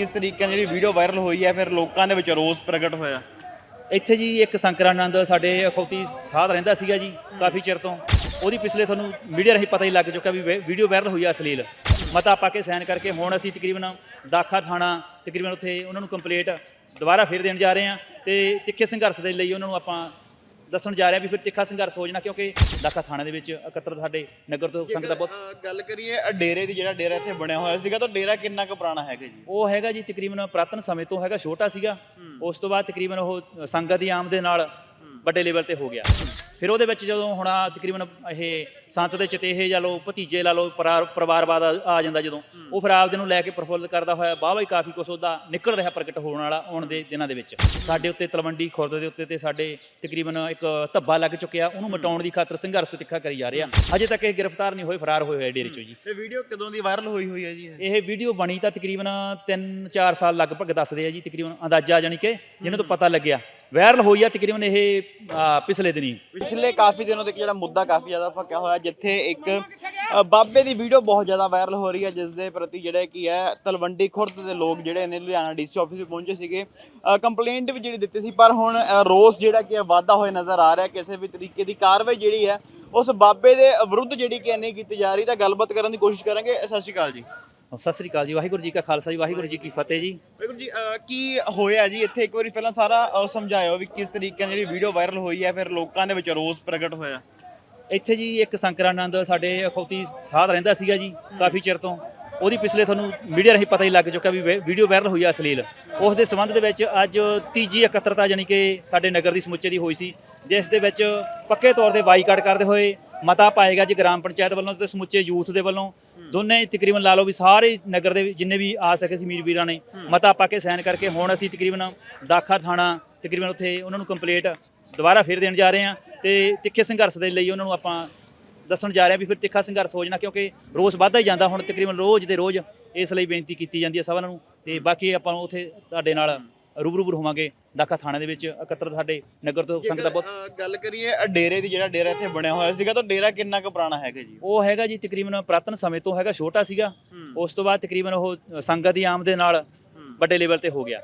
ਕਿਸ ਤਰੀਕੇ ਨਾਲ ਜਿਹੜੀ ਵੀਡੀਓ ਵਾਇਰਲ ਹੋਈ ਹੈ, ਫਿਰ ਲੋਕਾਂ ਦੇ ਵਿੱਚ ਰੋਸ ਪ੍ਰਗਟ ਹੋਇਆ? ਇੱਥੇ ਜੀ ਇੱਕ ਸੰਕਰਾਨੰਦ ਸਾਡੇ ਅਖੌਤੀ ਸਾਧ ਰਹਿੰਦਾ ਸੀਗਾ ਜੀ, ਕਾਫੀ ਚਿਰ ਤੋਂ। ਉਹਦੀ ਪਿਛਲੇ ਤੁਹਾਨੂੰ ਮੀਡੀਆ ਰਾਹੀਂ ਪਤਾ ਹੀ ਲੱਗ ਚੁੱਕਾ ਵੀ ਵੀਡੀਓ ਵਾਇਰਲ ਹੋਈ ਆ ਅਸਲੀਲ। ਮਤਾ ਪਾ ਕੇ ਸਾਈਨ ਕਰਕੇ ਹੁਣ ਅਸੀਂ ਤਕਰੀਬਨ ਦਾਖਾ ਥਾਣਾ, ਤਕਰੀਬਨ ਉੱਥੇ ਉਹਨਾਂ ਨੂੰ ਕੰਪਲੀਟ ਦੁਬਾਰਾ ਫੇਰ ਦੇਣ ਜਾ ਰਹੇ ਹਾਂ ਤੇ ਤਿੱਖੇ ਸੰਘਰਸ਼ ਦੇ ਲਈ ਉਹਨਾਂ ਨੂੰ ਆਪਾਂ ਦੱਸਣ ਜਾ ਰਹੇ ਵੀ ਫਿਰ ਤਿੱਖਾ ਸੰਘਰਸ਼ ਹੋ ਜਾਣਾ ਕਿਉਂਕਿ ਦਾਖਾ ਥਾਣੇ ਦੇ ਵਿੱਚ ਇਕੱਤਰ ਸਾਡੇ ਨਗਰ ਤੋਂ ਸੰਗਤ ਦਾ ਬਹੁਤ ਅ, ਗੱਲ ਕਰੀਏ ਅ, ਡੇਰੇ ਦੀ ਜਿਹੜਾ ਡੇਰਾ ਇੱਥੇ ਬਣਿਆ ਹੋਇਆ ਸੀਗਾ ਤਾਂ ਡੇਰਾ ਕਿੰਨਾ ਕੁ ਪੁਰਾਣਾ ਹੈਗਾ ਜੀ? ਉਹ ਹੈਗਾ ਜੀ ਤਕਰੀਬਨ ਪ੍ਰਾਤਨ ਸਮੇਂ ਤੋਂ ਹੈਗਾ ਛੋਟਾ ਸੀਗਾ। ਉਸ ਤੋਂ ਬਾਅਦ ਤਕਰੀਬਨ ਉਹ ਸੰਗਤ ਦੀ ਆਮਦ ਦੇ ਨਾਲ ਵੱਡੇ ਲੈਵਲ ਤੇ ਹੋ ਗਿਆ। ਫਿਰ ਉਹਦੇ ਵਿੱਚ ਜਦੋਂ ਹੁਣ ਆਹ ਤਕਰੀਬਨ ਇਹ ਸੰਤ ਦੇ ਚਤੇਹੇ ਜਾਂ ਲੋ ਭਤੀਜੇ ਲਾ ਲੋ ਪਰਾ- ਪਰਿਵਾਰਵਾਦ ਆ ਆ ਜਾਂਦਾ ਜਦੋਂ ਉਹ ਫਿਰ ਆਪਦੇ ਨੂੰ ਲੈ ਕੇ ਪ੍ਰਫੁੱਲਤ ਕਰਦਾ ਹੋਇਆ ਵਾਹਵਾ ਹੀ ਕਾਫੀ ਕੁਛ ਉਹਦਾ ਨਿਕਲ ਰਿਹਾ ਪ੍ਰਗਟ ਹੋਣ ਵਾਲਾ ਆਉਣ ਦੇ ਦਿਨਾਂ ਦੇ ਵਿੱਚ। ਸਾਡੇ ਉੱਤੇ ਤਲਵੰਡੀ ਖੁਰਦ ਦੇ ਉੱਤੇ ਤੇ ਸਾਡੇ ਤਕਰੀਬਨ ਇੱਕ ਧੱਬਾ ਲੱਗ ਚੁੱਕਿਆ ਉਹਨੂੰ ਮਟਾਉਣ ਦੀ ਖਾਤਰ ਸੰਘਰਸ਼ ਤਿੱਖਾ ਕਰੀ ਜਾ ਰਿਹਾ। ਅਜੇ ਤੱਕ ਇਹ ਗ੍ਰਿਫਤਾਰ ਨਹੀਂ ਹੋਏ ਫਰਾਰ ਹੋਏ ਹੋਏ ਡੇਰੇ ਚੋਂ ਜੀ। ਇਹ ਵੀਡੀਓ ਕਦੋਂ ਦੀ ਵਾਇਰਲ ਹੋਈ ਹੋਈ ਹੈ ਜੀ? ਇਹ? ਇਹ ਵੀਡੀਓ ਬਣੀ ਤਾਂ ਤਕਰੀਬਨ 3-4 ਸਾਲ ਲਗਭਗ ਦੱਸਦੇ ਆ ਜੀ ਤਕਰੀਬਨ ਅੰਦਾਜ਼ਾ ਜਾਨੀ ਕਿ ਜਿਹਨਾਂ ਤੋਂ ਪਤਾ ਲੱਗਿਆ। ਵਾਇਰਲ ਹੋਈ ਆ ਤਕਰੀਬਨ ਇਹ ਆ, ਪਿਛਲੇ ਦਿਨੀ। ਪਿਛਲੇ ਕਾਫੀ ਦਿਨੋਂ ਤੱਕ ਜਿਹੜਾ ਮੁੱਦਾ ਕਾਫੀ ਜ਼ਿਆਦਾ ਫੱਕਿਆ ਹੋਇਆ ਜਿੱਥੇ ਇੱਕ ਅ, ਬਾਬੇ ਦੀ ਵੀਡੀਓ ਬਹੁਤ ਜ਼ਿਆਦਾ ਵਾਇਰਲ ਹੋ ਰਹੀ ਹੈ ਜਿਸ ਦੇ ਪ੍ਰਤੀ ਜਿਹੜੇ ਕੀ ਹੈ ਤਲਵੰਡੀ ਖੁਰਦ ਦੇ ਲੋਕ ਜਿਹੜੇ ਨੇ ਲੁਧਿਆਣਾ ਡੀਸੀ ਆਫਿਸ ਵਿੱਚ ਪਹੁੰਚੇ ਸੀਗੇ। ਕੰਪਲੇਂਟ ਵੀ ਜਿਹੜੀ ਦਿੱਤੀ ਸੀ ਪਰ ਹੁਣ ਅ, ਰੋਸ ਜਿਹੜਾ ਕਿ ਹੈ ਵਾਧਾ ਹੋਇਆ ਨਜ਼ਰ ਆ ਰਿਹਾ ਕਿਸੇ ਵੀ ਤਰੀਕੇ ਦੀ ਕਾਰਵਾਈ ਜਿਹੜੀ ਹੈ ਉਸ ਬਾਬੇ ਦੇ ਵਿਰੁੱਧ ਜਿਹੜੀ ਕਿ ਨਹੀਂ ਕੀਤੀ ਜਾ ਰਹੀ ਤਾਂ ਗੱਲਬਾਤ ਕਰਨ ਦੀ ਕੋਸ਼ਿਸ਼ ਕਰਾਂਗੇ। ਸਤਿ ਸ਼੍ਰੀ ਅਕਾਲ ਜੀ। ਸਤਿ ਸ੍ਰੀ ਅਕਾਲ ਜੀ ਵਾਹਿਗੁਰੂ ਜੀ ਕਾ ਖਾਲਸਾ ਜੀ ਵਾਹਿਗੁਰੂ ਜੀ ਕੀ ਫਤਿਹ ਜੀ। ਬਿਲਕੁਲ ਜੀ ਕੀ ਹੋਇਆ ਜੀ ਇੱਥੇ? ਇੱਕ ਵਾਰੀ ਪਹਿਲਾਂ ਸਾਰਾ ਸਮਝਾਇਓ ਵੀ ਕਿਸ ਤਰੀਕੇ ਨਾਲ ਜਿਹੜੀ ਵੀਡੀਓ ਵਾਇਰਲ ਹੋਈ ਹੈ ਫਿਰ ਲੋਕਾਂ ਦੇ ਵਿੱਚ ਰੋਸ ਪ੍ਰਗਟ ਹੋਇਆ। ਇੱਥੇ ਜੀ ਇੱਕ ਸੰਕਰਾਨੰਦ ਸਾਡੇ ਅਖੌਤੀ ਸਾਧ ਰਹਿੰਦਾ ਸੀਗਾ ਜੀ ਕਾਫੀ ਚਿਰ ਤੋਂ। ਉਹਦੀ ਪਿਛਲੇ ਤੁਹਾਨੂੰ ਮੀਡੀਆ ਰਾਹੀਂ ਪਤਾ ਹੀ ਲੱਗ ਚੁੱਕਾ ਵੀ ਵੇ- ਵੀਡੀਓ ਵਾਇਰਲ ਹੋਈ ਆ ਅਸਲੀਲ। ਉਸ ਦੇ ਸੰਬੰਧ ਦੇ ਵਿੱਚ ਅੱਜ ਤੀਜੀ ਇਕੱਤਰਤਾ ਜਾਨੀ ਕਿ ਸਾਡੇ ਨਗਰ ਦੀ ਸਮੁੱਚੇ ਦੀ ਹੋਈ ਸੀ ਜਿਸ ਦੇ ਵਿੱਚ ਪੱਕੇ ਤੌਰ ਤੇ ਬਾਈਕਾਟ ਕਰਦੇ ਹੋਏ ਮਤਾ ਪਾਏਗਾ ਜੀ ਗ੍ਰਾਮ ਪੰਚਾਇਤ ਵੱਲੋਂ ਤੇ ਸਮੁੱਚੇ ਯੂਥ ਦੇ ਵੱਲੋਂ। ਦੋਨੇ ਤਕਰੀਬਨ ਲਾ ਲਓ ਵੀ ਸਾਰੇ ਨਗਰ ਦੇ ਜਿੰਨੇ ਵੀ ਆ ਸਕੇ ਸੀ ਮੀਰ ਵੀਰਾਂ ਨੇ ਮਤਾ ਪਾ ਕੇ ਸਾਈਨ ਕਰਕੇ ਹੁਣ ਅਸੀਂ ਤਕਰੀਬਨ ਦਾਖਾ ਥਾਣਾ ਤਕਰੀਬਨ ਉੱਥੇ ਉਹਨਾਂ ਨੂੰ ਕੰਪਲੀਟ ਦੁਬਾਰਾ ਫੇਰ ਦੇਣ ਜਾ ਰਹੇ ਹਾਂ ਤੇ ਤਿੱਖੇ ਸੰਘਰਸ਼ ਦੇ ਲਈ ਉਹਨਾਂ ਨੂੰ ਆਪਾਂ ਦੱਸਣ ਜਾ ਰਹੇ ਹਾਂ ਵੀ ਫਿਰ ਤਿੱਖਾ ਸੰਘਰਸ਼ ਹੋ ਜਾਣਾ ਕਿਉਂਕਿ ਰੋਜ਼ ਵੱਧਦਾ ਹੀ ਜਾਂਦਾ ਹੁਣ ਤਕਰੀਬਨ ਰੋਜ਼ ਦੇ ਰੋਜ਼ ਇਸ ਲਈ ਬੇਨਤੀ ਕੀਤੀ ਜਾਂਦੀ ਹੈ ਸਭਨਾਂ ਨੂੰ ਤੇ ਬਾਕੀ ਆਪਾਂ ਨੂੰ ਉੱਥੇ ਤੁਹਾਡੇ ਨਾਲ ਰੂਬਰੂ ਹੋਵਾਂਗੇ। ਦਾਖਾ ਥਾਣੇ ਦੇ ਵਿੱਚ ਇਕੱਤਰ ਸਾਡੇ ਨਗਰ ਤੋਂ ਸੰਗਤ ਦਾ ਬਹੁਤ ਅ, ਗੱਲ ਕਰੀਏ ਅ, ਡੇਰੇ ਦੀ ਜਿਹੜਾ ਡੇਰਾ ਇੱਥੇ ਬਣਿਆ ਹੋਇਆ ਸੀਗਾ ਤਾਂ ਡੇਰਾ ਕਿੰਨਾ ਕੁ ਪੁਰਾਣਾ ਹੈਗਾ ਜੀ? ਉਹ ਹੈਗਾ ਜੀ ਤਕਰੀਬਨ ਪ੍ਰਾਤਨ ਸਮੇਂ ਤੋਂ ਹੈਗਾ ਛੋਟਾ ਸੀਗਾ। ਉਸ ਤੋਂ ਬਾਅਦ ਤਕਰੀਬਨ ਉਹ ਸੰਗਤ ਦੀ ਆਮਦ ਦੇ ਨਾਲ ਵੱਡੇ ਲੈਵਲ ਤੇ ਹੋ ਗਿਆ।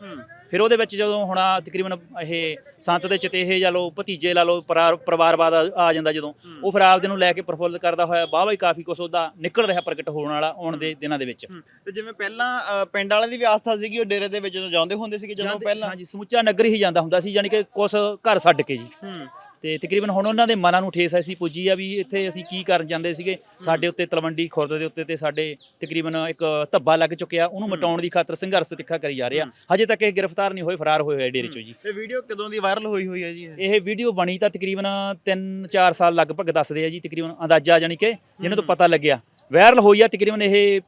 ਫਿਰ ਉਹਦੇ ਵਿੱਚ ਜਦੋਂ ਹੁਣ ਆਹ ਤਕਰੀਬਨ ਇਹ ਸੰਤ ਦੇ ਚਤੇਹੇ ਜਾਂ ਲੋ ਭਤੀਜੇ ਲਾ ਲੋ ਪਰਾ- ਪਰਿਵਾਰਵਾਦ ਆ ਆ ਜਾਂਦਾ ਜਦੋਂ ਉਹ ਫਿਰ ਆਪਦੇ ਨੂੰ ਲੈ ਕੇ ਪ੍ਰਫੁੱਲਤ ਕਰਦਾ ਹੋਇਆ ਵਾਹਵਾ ਹੀ ਕਾਫੀ ਕੁਛ ਉਹਦਾ ਨਿਕਲ ਰਿਹਾ ਪ੍ਰਗਟ ਹੋਣ ਵਾਲਾ ਆਉਣ ਦੇ ਦਿਨਾਂ ਦੇ ਵਿੱਚ। ਤੇ ਜਿਵੇਂ ਪਹਿਲਾਂ ਅ, ਪਿੰਡ ਵਾਲਿਆਂ ਦੀ ਵੀ ਆਸਥਾ ਸੀਗੀ ਉਹ ਡੇਰੇ ਦੇ ਵਿੱਚ ਜਦੋਂ ਜਾਂਦੇ ਹੁੰਦੇ ਸੀਗੇ ਜਦੋਂ ਪਹਿਲਾਂ? ਹਾਂਜੀ ਸਮੁੱਚਾ ਨਗਰ ਹੀ ਜਾਂਦਾ ਹੁੰਦਾ ਸੀ ਯਾਨੀ ਕਿ ਕੁਛ ਘਰ ਛੱਡ ਕੇ ਜੀ। ਤੇ ਤਕਰੀਬਨ ਹੁਣ ਉਹਨਾਂ ਦੇ ਮਨਾਂ ਨੂੰ ਠੇਸ ਐਸੀ ਪੁੱਜੀ ਆ ਵੀ ਇੱਥੇ ਅਸੀਂ ਕੀ ਕਰਨ ਜਾਂਦੇ ਸੀਗੇ? ਸਾਡੇ ਉੱਤੇ ਤਲਵੰਡੀ ਖੁਰਦ ਦੇ ਉੱਤੇ ਤੇ ਸਾਡੇ ਤਕਰੀਬਨ ਇੱਕ ਧੱਬਾ ਲੱਗ ਚੁੱਕਿਆ। ਉਹਨੂੰ ਮਟਾਉਣ ਦੀ ਖਾਤਰ ਸੰਘਰਸ਼ ਤਿੱਖਾ ਕਰੀ ਜਾ ਰਿਹਾ। ਹਜੇ ਤੱਕ ਇਹ ਗ੍ਰਿਫਤਾਰ ਨਹੀਂ ਹੋਏ ਫਰਾਰ ਹੋਏ ਹੋਏ ਡੇਰੇ ਚੋਂ ਜੀ। ਇਹ ਵੀਡੀਓ ਕਦੋਂ ਦੀ ਵਾਇਰਲ ਹੋਈ ਹੋਈ ਹੈ ਜੀ ਇਹ? ਇਹ ਵੀਡੀਓ ਬਣੀ ਤਾਂ ਤਕਰੀਬਨ 3-4 ਸਾਲ ਲਗਭਗ ਦੱਸਦੇ ਆ ਜੀ ਤਕਰੀਬਨ ਅੰਦਾਜ਼ਾ ਜਾਨੀ ਕਿ ਜਿਹਨਾਂ ਤੋਂ ਪਤਾ ਲੱਗਿਆ। ਵਾਇਰਲ ਹੋਈ ਆ ਤਕਰੀਬਨ ਇਹ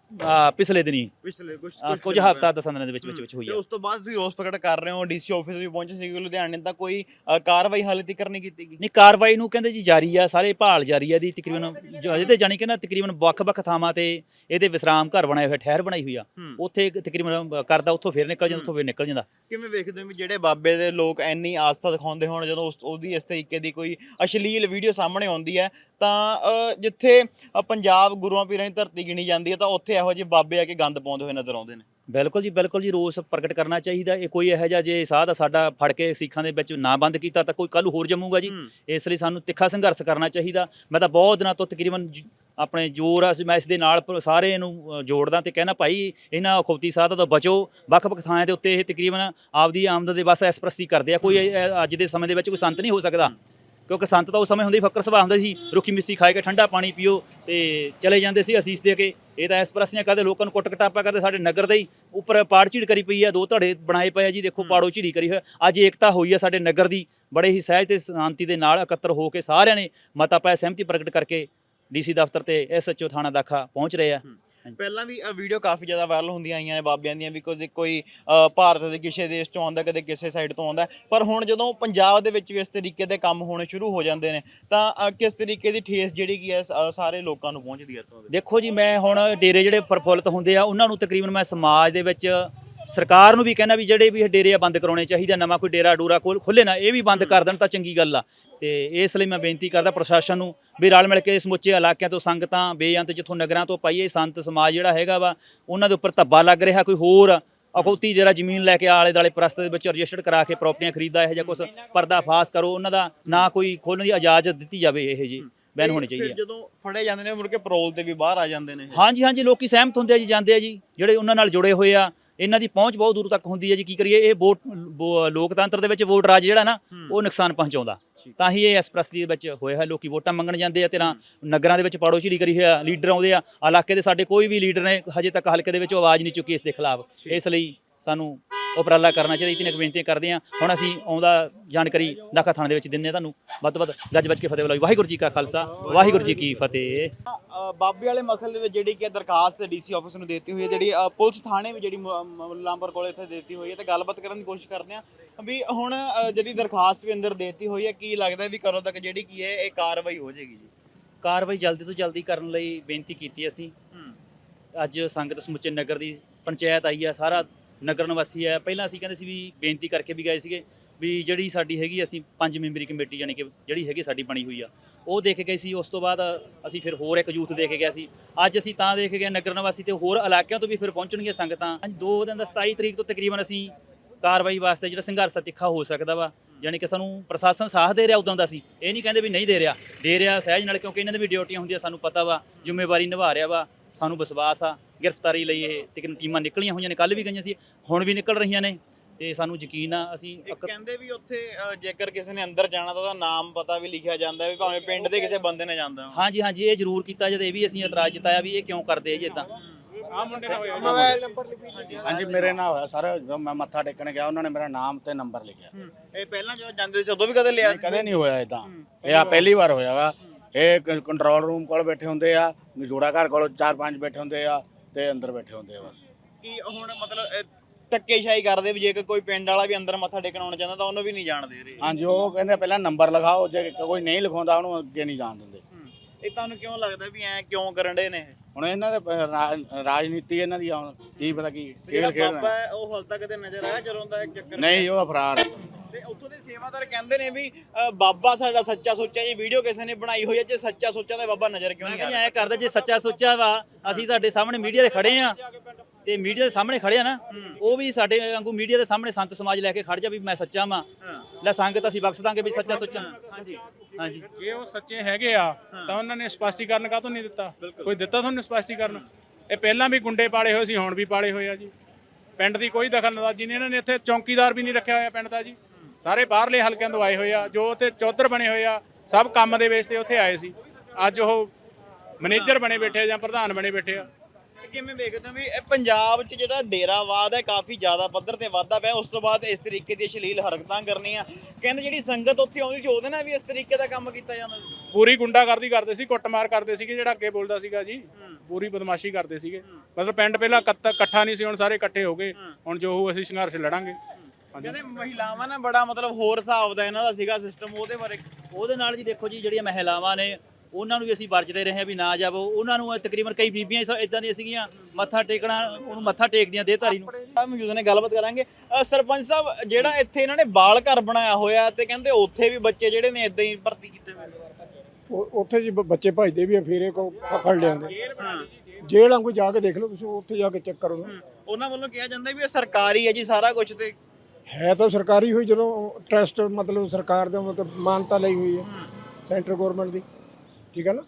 ਪਿਛਲੇ ਦਿਨੀ। ਪਿਛਲੇ ਕੁਝ ਕੁਝ ਹਫ਼ਤਾ ਦਸਾਂ ਦਿਨਾਂ ਦੇ ਵਿੱਚ ਵਿੱਚ ਵਿੱਚ ਹੋਈ ਤੇ ਆ। ਉਸ ਤੋਂ ਬਾਅਦ ਤੁਸੀਂ ਰੋਸ ਪ੍ਰਗਟ ਕਰ ਰਹੇ ਹੋ ਡੀਸੀ ਆਫਿਸ ਵੀ ਪਹੁੰਚੇ ਸੀਗੇ ਲੁਧਿਆਣੇ ਤਾਂ ਕੋਈ ਅ, ਕਾਰਵਾਈ ਹਾਲੇ ਤੱਕ ਨਹੀਂ ਕੀਤੀ ਗਈ। ਨਹੀਂ ਕਾਰਵਾਈ ਨੂੰ ਕਹਿੰਦੇ ਜੀ ਜਾਰੀ ਆ ਸਾਰੇ ਭਾਲ ਜਾਰੀ ਆ ਦੀ ਤਕਰੀਬਨ ਜੋ ਅਜੇ ਤੇ ਜਾਣੀ ਕਿ ਨਾ ਤਕਰੀਬਨ ਵੱਖ-ਵੱਖ ਥਾਵਾਂ ਤੇ ਇਹਦੇ ਵਿਸਰਾਮ ਘਰ ਬਣਾਏ ਹੋਏ ਠਹਿਰ ਬਣਾਈ ਹੋਈ ਆ। ਉੱਥੇ ਇੱਕ ਤਕਰੀਬਨ ਕਰਦਾ ਉੱਥੋਂ ਫੇਰ ਨਿਕਲ ਜਾਂਦਾ ਉੱਥੋਂ ਫੇਰ ਨਿਕਲ ਜਾਂਦਾ। ਕਿਵੇਂ ਵੇਖਦੇ ਹੋ ਵੀ ਜਿਹੜੇ ਬਾਬੇ ਦੇ ਲੋਕ ਇੰਨੀ ਆਸਥਾ ਦਿਖਾਉਂਦੇ ਹੋਣ ਜਦੋਂ ਉਸ ਉਹਦੀ ਇਸ ਤਰੀਕੇ ਦੀ ਕੋਈ ਅਸ਼ਲੀਲ ਵੀਡੀਓ ਸਾਹਮਣੇ ਆਉਂਦੀ ਹੈ ਤਾਂ ਅ, ਜਿੱਥੇ ਅ, ਪੰਜਾਬ ਗੁਰੂਆਂ ਪੀਰਾਂ ਦੀ ਧਰਤੀ ਗਿਣੀ ਜਾਂਦੀ ਹੈ ਤਾਂ ਉੱਥੇ ਇਹੋ ਜਿਹੇ ਬਾਬੇ ਆ ਕੇ ਗੰਦ ਪਾਉਂਦੇ ਹੋਏ ਨਜ਼ਰ ਆਉਂਦੇ ਨੇ। ਬਿਲਕੁਲ ਜੀ ਬਿਲਕੁਲ ਜੀ ਰੋਸ ਪ੍ਰਗਟ ਕਰਨਾ ਚਾਹੀਦਾ ਇਹ ਕੋਈ ਇਹੋ ਜਿਹਾ ਜੇ ਸਾਧ ਸਾਡਾ ਫੜ ਕੇ ਸਿੱਖਾਂ ਦੇ ਵਿੱਚ ਨਾ ਬੰਦ ਕੀਤਾ ਤਾਂ ਕੋਈ ਕੱਲ ਹੋਰ ਜੰਮੂਗਾ ਜੀ। ਇਸ ਲਈ ਸਾਨੂੰ ਤਿੱਖਾ ਸੰਘਰਸ਼ ਕਰਨਾ ਚਾਹੀਦਾ। ਮੈਂ ਤਾਂ ਬਹੁਤ ਦਿਨਾਂ ਤੋਂ ਤਕਰੀਬਨ ਜ- ਆਪਣੇ ਜੋਰ ਆ ਮੈਂ ਇਸ ਦੇ ਨਾਲ ਪ- ਸਾਰੇ ਨੂੰ ਅ, ਜੋੜਦਾ ਤੇ ਕਹਿਣਾ ਭਾਈ ਇਹਨਾਂ ਅਖੌਤੀ ਸਾਧਾਂ ਤੋਂ ਬਚੋ। ਵੱਖ-ਵੱਖ ਥਾਂ ਦੇ ਉੱਤੇ ਇਹ ਤਕਰੀਬਨ ਆਪਦੀ ਆਮਦਨ ਦੇ ਬਸ ਐਸਪ੍ਰਸਤੀ ਕਰਦੇ ਆ। ਕੋਈ ਇਹ- ਇਹ ਅੱਜ ਦੇ ਸਮੇਂ ਦੇ ਵਿੱਚ ਕੋਈ ਸੰਤ ਨਹੀਂ ਹੋ ਸਕਦਾ। ਕਿਉਂਕਿ ਸੰਤ ਤਾਂ ਉਸ ਸਮੇਂ ਹੁੰਦੀ ਸੀ, ਫੱਕਰ ਸੁਭਾਅ ਹੁੰਦਾ ਸੀ ਰੁੱਖੀ ਮਿੱਸੀ ਖਾਏ ਕੇ ਠੰਡਾ ਪਾਣੀ ਪੀਓ ਤੇ ਚਲੇ ਜਾਂਦੇ ਸੀ ਅਸੀਸ ਦੇ ਕੇ। ਇਹ ਤਾਂ ਇਸ ਪ੍ਰਸਨੀਆਂ ਕਦੇ ਲੋਕਾਂ ਨੂੰ ਕੁੱਟ ਕਟਾਪਾ ਕਰਦੇ ਸਾਡੇ ਨਗਰ ਦੇ ਹੀ ਉੱਪਰ ਪਾੜ ਝੀੜ ਕਰੀ ਪਈ ਆ ਦੋ ਧੜੇ ਬਣਾਏ ਪਏ ਆ ਜੀ ਦੇਖੋ ਪਾੜੋ ਝੀੜੀ ਕਰੀ ਹੋਇਆ ਅੱਜ ਏਕਤਾ ਹੋਈ ਆ ਸਾਡੇ ਨਗਰ ਦੀ ਬੜੇ ਹੀ ਸਹਿਜ ਤੇ ਸ਼ਾਂਤੀ ਦੇ ਨਾਲ ਇਕੱਤਰ ਹੋ ਕੇ ਸਾਰਿਆਂ ਨੇ ਮਤਾ ਪਾਇਆ ਸਹਿਮਤੀ ਪ੍ਰਗਟ ਕਰਕੇ ਡੀਸੀ ਦਫ਼ਤਰ ਤੇ ਐਸਐਚਓ ਥਾਣਾ ਦਾਖਾ ਪਹੁੰਚ ਰਹੇ ਆ। ਪਹਿਲਾਂ ਵੀ ਵੀਡੀਓ ਕਾਫੀ ਜ਼ਿਆਦਾ ਵਾਇਰਲ ਹੁੰਦੀਆਂ ਆਈਆਂ ਨੇ ਬਾਬਿਆਂ ਦੀਆਂ ਵੀ ਕੋਈ ਅ, ਭਾਰਤ ਦੇ ਕਿਸੇ ਦੇਸ਼ ਤੋਂ ਆਉਂਦਾ ਕਦੇ ਕਿਸੇ ਸਾਈਡ ਤੋਂ ਆਉਂਦਾ। ਪਰ ਹੁਣ ਜਦੋਂ ਪੰਜਾਬ ਦੇ ਵਿੱਚ ਵੀ ਇਸ ਤਰੀਕੇ ਦੇ ਕੰਮ ਹੋਣੇ ਸ਼ੁਰੂ ਹੋ ਜਾਂਦੇ ਨੇ ਤਾਂ ਅ, ਕਿਸ ਤਰੀਕੇ ਦੀ ਠੇਸ ਜਿਹੜੀ ਕੀ ਹੈ ਸ- ਸਾਰੇ ਲੋਕਾਂ ਨੂੰ ਪਹੁੰਚਦੀ ਹੈ ਤੋਂ ਦੇਖੋ ਜੀ ਮੈਂ ਹੁਣ ਡੇਰੇ ਜਿਹੜੇ ਪ੍ਰਫੁੱਲਤ ਹੁੰਦੇ ਆ ਉਹਨਾਂ ਨੂੰ ਤਕਰੀਬਨ ਮੈਂ ਸਮਾਜ ਦੇ ਵਿੱਚ ਸਰਕਾਰ ਨੂੰ ਵੀ ਕਹਿੰਦਾ ਵੀ ਜਿਹੜੇ ਵੀ ਇਹ ਡੇਰੇ ਆ ਬੰਦ ਕਰਾਉਣੇ ਚਾਹੀਦੇ ਆ, ਨਵਾਂ ਕੋਈ ਡੇਰਾ ਡੂਰਾ ਕੋਲ ਖੁੱਲੇ ਨਾ, ਇਹ ਵੀ ਬੰਦ ਕਰ ਦੇਣ ਤਾਂ ਚੰਗੀ ਗੱਲ ਆ। ਤੇ ਇਸ ਲਈ ਮੈਂ ਬੇਨਤੀ ਕਰਦਾ ਪ੍ਰਸ਼ਾਸਨ ਨੂੰ ਵੀ ਰਲ ਮਿਲ ਕੇ ਸਮੁੱਚੇ ਇਲਾਕਿਆਂ ਤੋਂ ਸੰਗਤਾਂ ਬੇਅੰਤ ਜਿੱਥੋਂ ਨਗਰਾਂ ਤੋਂ ਪਾਈਏ, ਸੰਤ ਸਮਾਜ ਜਿਹੜਾ ਹੈਗਾ ਵਾ, ਉਹਨਾਂ ਦੇ ਉੱਪਰ ਧੱਬਾ ਲੱਗ ਰਿਹਾ, ਕੋਈ ਹੋਰ ਅਖੌਤੀ ਜਿਹੜਾ ਜ਼ਮੀਨ ਲੈ ਕੇ ਆਲੇ ਦਾਲੇ ਪ੍ਰਸਤ ਦੇ ਵਿੱਚ ਰਜਿਸਟਰਡ ਕਰਾ ਕੇ ਪ੍ਰਾਪਰਟੀਆਂ ਖਰੀਦਦਾ, ਇਹੋ ਜਾਂ ਕੁਝ ਪਰਦਾਫਾਸ਼ ਕਰੋ, ਉਹਨਾਂ ਦਾ ਨਾ ਕੋਈ ਖੋਲਣ ਦੀ ਇਜਾਜ਼ਤ ਦਿੱਤੀ ਜਾਵੇ, ਇਹ ਜੀ ਬੈਨ ਹੋਣੀ ਚਾਹੀਦੀ ਹੈ ਜਦੋਂ ਫੜੇ ਜਾਂਦੇ ਨੇ ਮੁੜ ਕੇ ਪੈਰੋਲ ਤੇ ਵੀ ਬਾਹਰ ਆ ਜਾਂਦੇ ਨੇ ਹਾਂਜੀ ਹਾਂਜੀ ਲੋਕੀ ਸਹਿਮਤ ਹੁੰਦੇ ਆ ਜੀ ਜਾਂਦੇ ਆ ਜੀ ਜਿਹੜੇ ਉਹਨਾਂ ਨਾਲ ਜੁੜੇ ਹੋਏ ਆ ਇਹਨਾਂ ਦੀ ਪਹੁੰਚ ਬਹੁਤ ਦੂਰ ਤੱਕ ਹੁੰਦੀ ਹੈ ਜੀ ਕੀ ਕਰੀਏ ਇਹ ਵੋਟ ਵੋ- ਲੋਕਤੰਤਰ ਦੇ ਵਿੱਚ ਵੋਟ ਰਾਜ ਜਿਹੜਾ ਨਾ ਉਹ ਨੁਕਸਾਨ ਪਹੁੰਚਾਉਂਦਾ। ਤਾਂ ਹੀ ਇਹ ਇਸ ਪ੍ਰਸਤੀ ਦੇ ਵਿੱਚ ਹੋਇਆ ਹੈ ਲੋਕੀ ਵੋਟਾਂ ਮੰਗਣ ਜਾਂਦੇ ਆ ਤੇ ਨਾ ਨਗਰਾਂ ਦੇ ਵਿੱਚ ਪਾੜੋਸ਼ੀ ਕਰੀ ਹੋਇਆ ਲੀਡਰ ਆਉਂਦੇ ਆ ਇਲਾਕੇ ਦੇ ਸਾਡੇ ਕੋਈ ਵੀ ਲੀਡਰ ਨੇ ਹਜੇ ਤੱਕ ਹਲਕੇ ਦੇ ਵਿੱਚ ਆਵਾਜ਼ ਨਹੀਂ ਚੁੱਕੀ ਇਸ ਦੇ ਖਿਲਾਫ। ਇਸ ਲਈ ਸਾਨੂੰ ਉਪਰਾਲਾ ਕਰਨਾ ਚਾਹੀਦਾ ਇਤਨੀ ਕੁ ਬੇਨਤੀਆਂ ਕਰਦੇ ਆ ਹੁਣ ਅਸੀਂ ਆਉਂਦਾ ਜਾਣਕਾਰੀ ਦਾਖਾ ਥਾਣੇ ਦੇ ਵਿੱਚ ਦਿੰਨੇ ਤੁਹਾਨੂੰ। ਵੱਧ ਤੋਂ ਵੱਧ ਗੱਜ ਵੱਜ ਕੇ ਫਤਿਹ ਬੁਲਾਈ ਵਾਹਿਗੁਰੂ ਜੀ ਕਾ ਖਾਲਸਾ ਵਾਹਿਗੁਰੂ ਜੀ ਕੀ ਫਤਿਹ। ਬਾਬੇ ਵਾਲੇ ਮਸਲੇ ਦੇ ਵਿੱਚ ਜਿਹੜੀ ਕਿ ਦਰਖਾਸਤ ਡੀਸੀ ਆਫਿਸ ਨੂੰ ਦਿੱਤੀ ਹੋਈ ਹੈ ਜਿਹੜੀ ਪੁਲਿਸ ਥਾਣੇ ਵੀ ਜਿਹੜੀ ਮੁੱਲਾਂਪੁਰ ਕੋਲੇ ਇੱਥੇ ਦਿੱਤੀ ਹੋਈ ਹੈ ਤੇ ਗੱਲਬਾਤ ਕਰਨ ਦੀ ਕੋਸ਼ਿਸ਼ ਕਰਦੇ ਆ ਵੀ ਹੁਣ ਜਿਹੜੀ ਦਰਖਾਸਤ ਵੀ ਅੰਦਰ ਦਿੱਤੀ ਹੋਈ ਹੈ ਕੀ ਲੱਗਦਾ ਵੀ ਕਦੋਂ ਤੱਕ ਜਿਹੜੀ ਕੀ ਹੈ ਇਹ ਕਾਰਵਾਈ ਹੋ ਜਾਏਗੀ ਜੀ? ਕਾਰਵਾਈ ਜਲਦੀ ਤੋਂ ਜਲਦੀ ਕਰਨ ਲਈ ਬੇਨਤੀ ਕੀਤੀ ਅਸੀਂ। ਅੱਜ ਸੰਗਤ ਸਮੁੱਚੇ ਨਗਰ ਦੀ ਪੰਚਾਇਤ ਆਈ ਆ ਸਾਰਾ ਨਗਰ ਨਿਵਾਸੀ ਹੈ। ਪਹਿਲਾਂ ਅਸੀਂ ਕਹਿੰਦੇ ਸੀ ਵੀ ਬੇਨਤੀ ਕਰਕੇ ਵੀ ਗਏ ਸੀਗੇ ਵੀ ਜਿਹੜੀ ਸਾਡੀ ਹੈਗੀ ਅਸੀਂ ਪੰਜ ਮੈਂਬਰੀ ਕਮੇਟੀ ਜਾਨੀ ਕਿ ਜਿਹੜੀ ਹੈਗੀ ਸਾਡੀ ਬਣੀ ਹੋਈ ਆ। ਉਹ ਦੇਖ ਕੇ ਗਏ ਸੀ। ਉਸ ਤੋਂ ਬਾਅਦ ਅਸੀਂ ਫਿਰ ਹੋਰ ਇੱਕ ਯੂਥ ਦੇਖ ਕੇ ਗਏ ਸੀ। ਅੱਜ ਅਸੀਂ ਤਾਂ ਦੇਖ ਗਏ ਨਗਰ ਨਿਵਾਸੀ ਤੇ ਹੋਰ ਇਲਾਕਿਆਂ ਤੋਂ ਵੀ ਫਿਰ ਪਹੁੰਚਣਗੀਆਂ ਸੰਗਤਾਂ। ਅੱਜ ਦੋ ਦਿਨ ਦਾ 27 ਤਰੀਕ ਤੋਂ ਤਕਰੀਬਨ ਅਸੀਂ ਕਾਰਵਾਈ ਵਾਸਤੇ ਜਿਹੜਾ ਸੰਘਰਸ਼ ਤਿੱਖਾ ਹੋ ਸਕਦਾ ਵਾ ਯਾਨੀ ਕਿ ਸਾਨੂੰ ਪ੍ਰਸ਼ਾਸਨ ਸਾਥ ਦੇ ਰਿਹਾ ਉਦੋਂ ਦਾ ਸੀ ਇਹ ਨਹੀਂ ਕਹਿੰਦੇ ਵੀ ਨਹੀਂ ਦੇ ਰਿਹਾ। ਦੇ ਰਿਹਾ ਸਹਿਜ ਨਾਲ ਕਿਉਂਕਿ ਇਹਨਾਂ ਦੀ ਵੀ ਡਿਊਟੀਆਂ ਹੁੰਦੀਆਂ, ਸਾਨੂੰ ਪਤਾ ਵਾ, ਜ਼ਿੰਮੇਵਾਰੀ ਨਿਭਾ ਰਿਹਾ ਵਾ, ਸਾਨੂੰ ਵਿਸ਼ਵਾਸ ਆ। ਗ੍ਰਿਫਤਾਰੀ ਲਈ ਇਹ ਤਕਰੀਬਨ ਟੀਮਾਂ ਨਿਕਲੀਆਂ ਹੋਈਆਂ ਨੇ ਕੱਲ ਵੀ ਗਈਆਂ ਸੀ ਹੁਣ ਵੀ ਨਿਕਲ ਰਹੀਆਂ ਨੇ ਤੇ ਸਾਨੂੰ ਯਕੀਨ ਆ ਅਸੀਂ ਕਹਿੰਦੇ ਵੀ ਉੱਥੇ ਅ, ਜੇਕਰ ਕਿਸੇ ਨੇ ਅੰਦਰ ਜਾਣਾ ਤਾਂ ਉਹਦਾ ਨਾਮ ਪਤਾ ਵੀ ਲਿਖਿਆ ਜਾਂਦਾ ਵੀ ਭਾਵੇਂ ਪਿੰਡ ਦੇ ਕਿਸੇ ਬੰਦੇ ਨੇ ਜਾਂਦਾ ਹੋਵੇ। ਹਾਂਜੀ ਹਾਂਜੀ ਇਹ ਜ਼ਰੂਰ ਕੀਤਾ ਜਦ ਇਹ ਵੀ ਅਸੀਂ ਇਤਰਾਜ਼ ਜਤਾਇਆ ਵੀ ਇਹ ਕਿਉਂ ਕਰਦੇ ਆ ਜੀ ਇਦਾਂ ਹਾਂਜੀ। ਮੇਰੇ ਨਾਲ ਹੋਇਆ ਸਰ ਜਦੋਂ ਮੈਂ ਮੱਥਾ ਟੇਕਣ ਗਿਆ ਉਹਨਾਂ ਨੇ ਮੇਰਾ ਨਾਮ ਤੇ ਨੰਬਰ ਲਿਖਿਆ। ਇਹ ਪਹਿਲਾਂ ਜਦੋਂ ਜਾਂਦੇ ਸੀ ਉਦੋਂ ਵੀ ਕਦੇ ਲਿਆ? ਕਦੇ ਨਹੀਂ ਹੋਇਆ ਇਦਾਂ ਇਹ ਆ ਪਹਿਲੀ ਵਾਰ ਹੋਇਆ ਵਾ। ਇਹ ਕੰਟਰੋਲ ਰੂਮ ਕੋਲ ਬੈਠੇ ਹੁੰਦੇ ਆ ਜੋੜਾ ਘਰ ਕੋਲ ਚਾਰ ਪੰਜ ਬੈਠੇ ਹੁੰਦੇ ਆ। ਤੇ ਅੰਦਰ ਬੈਠੇ ਹੁੰਦੇ ਆ ਬਸ। ਕੀ ਹੁਣ ਮਤਲਬ ਧੱਕੇਸ਼ਾਹੀ ਕਰਦੇ ਵੀ ਜੇਕਰ ਕੋਈ ਪਿੰਡ ਵਾਲਾ ਵੀ ਅੰਦਰ ਮੱਥਾ ਟੇਕਣ ਆਉਣਾ ਚਾਹੁੰਦਾ ਤਾਂ ਉਹਨੂੰ ਵੀ ਨਹੀਂ ਜਾਣ ਦੇ ਰਹੇ ਹਾਂਜੀ ਉਹ ਕਹਿੰਦੇ ਪਹਿਲਾਂ ਨੰਬਰ ਲਿਖਾਓ ਜੇ ਕੋਈ ਨਹੀਂ ਲਿਖਾਉਂਦਾ ਉਹਨੂੰ ਅੱਗੇ ਨਹੀਂ ਜਾਣ ਦਿੰਦੇ। ਇਹ ਤੁਹਾਨੂੰ ਕਿਉਂ ਲੱਗਦਾ ਵੀ ਐ ਕਿਉਂ ਕਰਨ ਡੇ ਨੇ? ਹੁਣ ਇਹਨਾਂ ਦੇ ਰਾ- ਰਾਜਨੀਤੀ ਇਹਨਾਂ ਦੀ ਹੁਣ ਕੀ ਪਤਾ ਕੀ ਜਿਹੜਾ ਖੇਲ ਬਾਬਾ ਹੈ, ਉਹ ਹਲ ਤੱਕ ਤੇ ਨਜ਼ਰ ਆਇਆ ਜਦੋਂ ਦਾ ਇਹ ਚੱਕਰ ਨਹੀਂ ਉਹ ਫਰਾਰ ਹੈ ਤੇ ਉੱਥੋਂ ਦੇ ਸੇਵਾਦਾਰ ਕਹਿੰਦੇ ਨੇ ਵੀ ਅ, ਬਾਬਾ ਸਾਡਾ ਸੱਚਾ ਸੋਚਿਆ ਜੀ ਵੀਡੀਓ ਕਿਸੇ ਨੇ ਬਣਾਈ ਹੋਈ ਹੈ ਜੇ ਸੱਚਾ ਸੋਚਿਆ ਤਾਂ ਬਾਬਾ ਨਜ਼ਰ ਕਿਉਂ ਨਹੀਂ ਆ ਮੈਂ ਰਿਹਾ? ਐ ਕਰਦਾ ਜੇ ਸੱਚਾ ਸੋਚਿਆ ਵਾ ਅਸੀਂ ਤੁਹਾਡੇ ਸਾਹਮਣੇ ਮੀਡੀਆ ਦੇ ਖੜੇ ਆ ਤੇ ਮੀਡੀਆ ਦੇ ਸਾਹਮਣੇ ਖੜੇ ਆ ਨਾ ਉਹ ਵੀ ਸਾਡੇ ਵਾਂਗੂ ਮੀਡੀਆ ਦੇ ਸਾਹਮਣੇ ਸੰਤ ਸਮਾਜ ਲੈ ਕੇ ਖੜ ਜਾ ਵੀ ਮੈਂ ਸੱਚਾ ਵਾਂ। ਲੈ ਸੰਗਤ ਅਸੀਂ ਬਖਸ਼ ਦਾਂਗੇ ਵੀ ਸੱਚਾ ਸੋਚਾਂ। ਹਾਂਜੀ। ਹਾਂਜੀ। ਜੇ ਉਹ ਸੱਚੇ ਹੈਗੇ ਆ ਤਾਂ ਉਹਨਾਂ ਨੇ ਸਪਸ਼ਟੀਕਰਨ ਕਾਹਤੋਂ ਨਹੀਂ ਦਿੱਤਾ? ਕੋਈ ਦਿੱਤਾ ਤੁਹਾਨੂੰ ਸਪਸ਼ਟੀਕਰਨ? ਇਹ ਪਹਿਲਾਂ ਵੀ ਗੁੰਡੇ ਪਾਲੇ ਹੋਏ ਸੀ ਹੁਣ ਵੀ ਪਾਲੇ ਹੋਏ ਆ ਜੀ। ਪਿੰਡ ਦੀ ਕੋਈ ਦਖਲਅੰਦਾਜ਼ੀ ਨਹੀਂ ਇਹਨਾਂ ਨੇ ਇੱਥੇ ਚੌਕੀਦਾਰ ਵੀ ਨਹੀਂ ਰੱਖਿਆ ਹੋਇਆ ਪਿੰਡ ਦਾ ਜੀ। ਸਾਰੇ ਬਾਹਰਲੇ ਹਲਕਿਆਂ ਤੋਂ ਆਏ ਹੋਏ ਆ ਜੋ ਉੱਥੇ ਚੌਧਰ ਬਣੇ ਹੋਏ ਆ ਸਭ ਕੰਮ ਦੇ ਬੇਸ ਤੇ ਉੱਥੇ ਆਏ ਸੀ। ਅੱਜ ਉਹ ਮੈਨੇਜਰ ਬਣੇ ਬੈਠੇ ਆ ਜਾਂ ਪ੍ਰਧਾਨ ਬਣੇ ਬੈਠੇ ਆ। ਕਿਵੇਂ ਵੇਖਦੇ ਹੋ ਵੀ ਇਹ ਪੰਜਾਬ 'ਚ ਜਿਹੜਾ ਡੇਰਾਵਾਦ ਹੈ ਕਾਫੀ ਜ਼ਿਆਦਾ ਪੱਧਰ ਤੇ ਵਾਧਾ ਪਿਆ। ਉਸ ਤੋਂ ਬਾਅਦ ਇਸ ਤਰੀਕੇ ਦੀ ਅਸ਼ਲੀਲ ਹਰਕਤਾਂ ਕਰਨੀਆਂ। ਕਹਿੰਦੇ ਜਿਹੜੀ ਸੰਗਤ ਉੱਥੇ ਆਉਂਦੀ ਸੀ ਉਹਦੇ ਨਾਲ ਵੀ ਇਸ ਤਰੀਕੇ ਦਾ ਕੰਮ ਕੀਤਾ ਜਾਂਦਾ ਸੀ? ਪੂਰੀ ਗੁੰਡਾਗਰਦੀ ਕਰਦੇ ਸੀ ਕੁੱਟਮਾਰ ਕਰਦੇ ਸੀਗੇ ਜਿਹੜਾ ਅੱਗੇ ਬੋਲਦਾ ਸੀਗਾ ਜੀ। ਪੂਰੀ ਬਦਮਾਸ਼ੀ ਕਰਦੇ ਸੀਗੇ। ਮਤਲਬ ਪਿੰਡ ਪਹਿਲਾਂ ਇਕੱਠ- ਨਹੀਂ ਸੀ ਹੁਣ ਸਾਰੇ ਇਕੱਠੇ ਹੋ ਗਏ। ਹੁਣ ਜੋ ਅਸੀਂ ਸੰਘਰਸ਼ ਲੜਾਂਗੇ। ਕਹਿੰਦੇ ਮਹਿਲਾਵਾਂ ਨਾਲ ਬੜਾ ਮਤਲਬ ਹੋਰ ਹਿਸਾਬ ਦਾ ਇਹਨਾਂ ਦਾ ਸੀਗਾ ਸਿਸਟਮ ਉਹਦੇ ਬਾਰੇ। ਉਹਦੇ ਨਾਲ ਜੀ ਦੇਖੋ ਜੀ ਜਿਹੜੀਆਂ ਮਹਿਲਾਵਾਂ ਨੇ ਉਹਨਾਂ ਨੂੰ ਵੀ ਅਸੀਂ ਵਰਜਦੇ ਰਹੇ ਹਾਂ ਵੀ ਨਾ ਜਾਵੋ। ਉਹਨਾਂ ਨੂੰ ਤਕਰੀਬਨ ਕਈ ਬੀਬੀਆਂ ਇਦਾਂ ਦੀਆਂ ਸੀਗੀਆਂ ਮੱਥਾ ਟੇਕਣਾ ਉਹਨੂੰ ਮੱਥਾ ਟੇਕਦੀਆਂ ਦੇਹਧਾਰੀ ਨੂੰ। ਮੌਜੂਦ ਨੇ ਗੱਲਬਾਤ ਕਰਾਂਗੇ। ਸਰਪੰਚ ਸਾਹਿਬ ਜਿਹੜਾ ਇੱਥੇ ਇਹਨਾਂ ਨੇ ਬਾਲ ਘਰ ਬਣਾਇਆ ਹੋਇਆ ਤੇ ਕਹਿੰਦੇ ਉੱਥੇ ਵੀ ਬੱਚੇ ਜਿਹੜੇ ਨੇ ਇਦਾਂ ਹੀ ਭਰਤੀ ਕੀਤੇ ਹੋਏ ਉੱਥੇ ਜੀ ਬੱਚੇ ਭਜਦੇ ਵੀ ਆ ਫੇਰੇ ਕੋ ਫੜ ਲਿਆਉਂਦੇ। ਹਾਂ। ਜੇਲ੍ਹ ਵਾਂਗੂ ਜਾ ਕੇ ਦੇਖ ਲਓ ਤੁਸੀਂ ਉੱਥੇ ਜਾ ਕੇ ਚੈੱਕ ਕਰੋ। ਉਹਨਾਂ ਵੱਲੋਂ ਕਿਹਾ ਜਾਂਦਾ ਵੀ ਇਹ ਸਰਕਾਰੀ ਹੈ ਜੀ ਸਾਰਾ ਕੁਝ ਤੇ ਹੈ ਤਾਂ ਸਰਕਾਰੀ ਹੋਈ ਜਦੋਂ ਟਰਸਟ ਮਤਲਬ ਸਰਕਾਰ ਦੇ ਮਤਲਬ ਮਾਨਤਾ ਲਈ ਹੋਈ ਹੈ ਸੈਂਟਰ ਗਵਰਨਮੈਂਟ ਦੀ। ਠੀਕ ਹੈ ਨਾ?